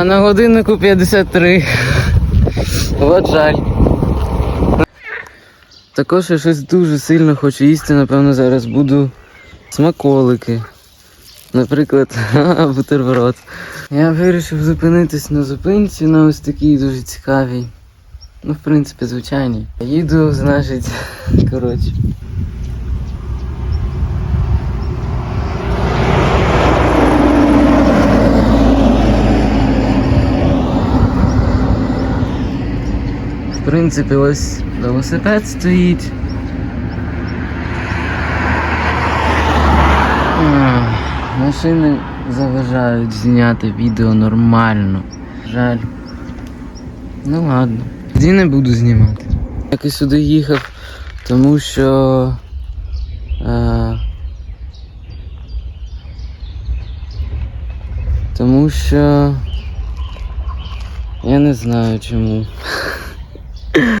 А на годиннику 53. От жаль. Також я щось дуже сильно хочу їсти, напевно, зараз буду смаколики. Наприклад, бутерброд. Я вирішив зупинитись на зупинці на ось такій дуже цікавій. Ну, в принципі, звичайній. Їду, значить, коротше. Принципі, ось велосипед стоїть. Машини заважають зняти відео нормально. Жаль. Ну ладно. Тоді не буду знімати. Як і сюди їхав, тому що. Е, тому що. Я не знаю чому.